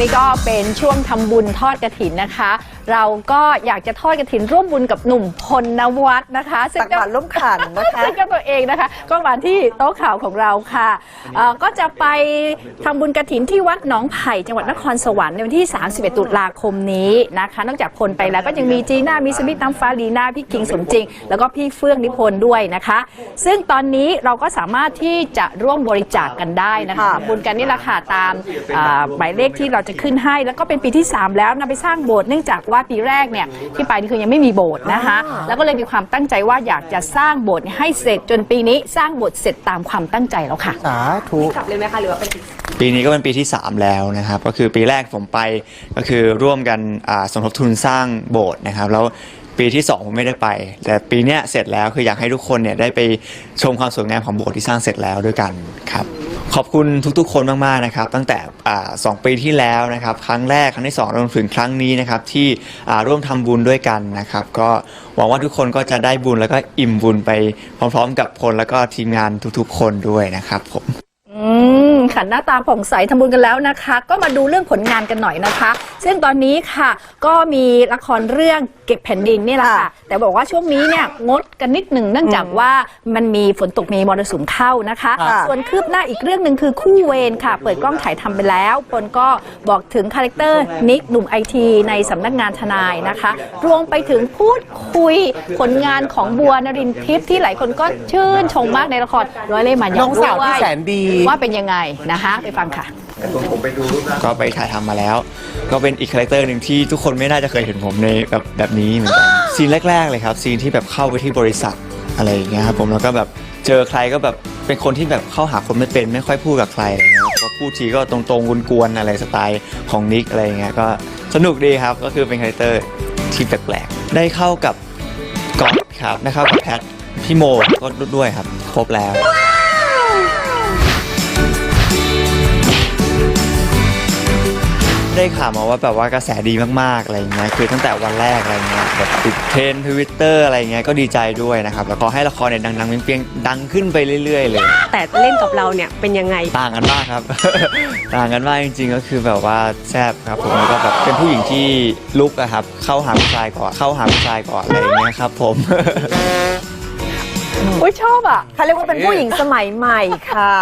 นี้ก็เป็นช่วงทำบุญทอดกระถินนะคะ เราก็อยากจะทอดกระถินร่วมบุญกับหนุ่มพลนวัฒน์นะคะซึ่งตักบาตรล้มขันนะคะซึ่งก็ตัวเองนะคะ ก็มาที่โต๊ะข่าวของเราค่ะเอ่อก็จะไปทำบุญกระถินที่วัดหนองไผ่จังหวัดนครสวรรค์ในวันที่ 31 ตุลาคมนี้นะคะ นอกจากพลไปแล้วก็ยังมีจีน่ามีสมิธน้ำฟ้าลีน่าพี่คิงสมจริง แล้วก็พี่เฟื่องนิพนธ์ด้วยนะคะ ซึ่งตอนนี้เราก็สามารถที่จะร่วมบริจาคกันได้นะคะค่ะทำบุญกันนี่แหละค่ะตามอ่าหมายเลขที่เราจะขึ้นให้ แล้วก็เป็นปีที่ 3 แล้วนำไปสร้างโบสถ์เนื่องจากว่าปีแรกเนี่ยที่ไปนี่คือยังไม่มีโบสถ์นะคะอ่าแล้วก็เลยมีความตั้งใจว่าอยากจะสร้างโบสถ์ให้เสร็จจนปีนี้สร้างโบสถ์เสร็จตามความตั้งใจแล้วค่ะสาธุกลับเลยไหมคะหรือว่าเป็นปีนี้ก็เป็นปีที่ 3 แล้วนะครับก็คือปีแรกผมไปก็คือร่วมกันอ่าสมทบทุนสร้างโบสถ์นะครับแล้ว ปีที่ 2 ผมไม่ได้ไป แต่ปีเนี้ยเสร็จแล้วคืออยากให้ทุกคนเนี่ยได้ไปชมความสวยงามของโบสถ์ที่สร้างเสร็จแล้วด้วยกันครับ ขอบคุณทุกๆ คนมากๆนะครับ ตั้งแต่อ่าสองปีที่แล้วนะครับ ครั้งแรกครั้งที่สองรวมถึงครั้งนี้นะครับที่อ่าร่วมทำบุญด้วยกันนะครับ ก็หวังว่าทุกคนก็จะได้บุญแล้วก็อิ่มบุญไปพร้อมๆ กับพลแล้วก็ทีมงานทุกๆ คนด้วยนะครับผม อืม ค่ะหน้าตาผ่องใสทำบุญกันแล้วนะคะ ก็มาดูเรื่องผลงานกันหน่อยนะคะ ซึ่งตอนนี้ค่ะก็มีละครเรื่องเก็บแผ่นดินนี่แหละค่ะค่ะ แต่บอกว่าช่วงนี้เนี่ยงดกันนิดหนึ่งเนื่องจากว่ามันมีฝนตกมีมรสุมเข้านะคะ ค่ะ ส่วนคืบหน้าอีกเรื่องหนึ่งคือคู่เวรค่ะ เปิดกล้องถ่ายทำไปแล้วพลก็บอกถึงคาแรคเตอร์นิกหนุ่มไอทีในสำนักงานทนายนะคะ รวมไปถึงพูดคุยผลงานของบัวนรินทร์ทิพย์ที่หลายคนก็ชื่นชมมากในละครร้อยเล่ห์มายัน้องสาวที่ด้วยแสนดี ว่าเป็นยังไงนะคะไปฟังค่ะก็ไปถ่ายทำมาแล้ว ก็เป็นอีกคาแรคเตอร์หนึ่งที่ทุกคนไม่น่าจะเคยเห็นผมในแบบแบบนี้เหมือนกัน ซีนแรก ๆ เลยครับ ซีนที่แบบเข้าไปที่บริษัทอะไรอย่างเงี้ยครับผมแล้วก็แบบเจอใครก็แบบเป็นคนที่แบบเข้าหาคนไม่เป็นไม่ค่อยพูดกับใครอะไรเงี้ยพอพูดทีก็ตรงๆกวนๆอะไรสไตล์ของนิกอะไรอย่างเงี้ยก็สนุกดีครับก็คือเป็นคาแรคเตอร์ที่แปลกๆได้เข้ากับก๊อตครับได้เข้ากับแพทพี่โมก็ด้วยครับครบแล้ว ข่าวมาว่าแบบว่ากระแสดีมากๆอะไรเงี้ยคือตั้งแต่วันแรกอะไรเงี้ยแบบติดเทรนทวิตเตอร์ Twitter อะไรเงี้ยก็ดีใจด้วยนะครับแล้วก็ให้ละครเนี่ยดังๆเปรียงๆดังขึ้นไปเรื่อย ๆ เลย แต่เล่นกับเราเนี่ยเป็นยังไง ต่างกันมากครับ ต่างกันมากจริงๆ ก็คือแบบว่าแซ่บครับผมแล้วก็แบบเป็นผู้หญิงที่ลุกอะครับ เข้าหาผู้ชายก่อนเข้าหาผู้ชายก่อนอะไรอย่างเงี้ยครับผม อุ้ยชอบอะเขาเรียกว่าเป็นผู้หญิงสมัยใหม่ค่ะ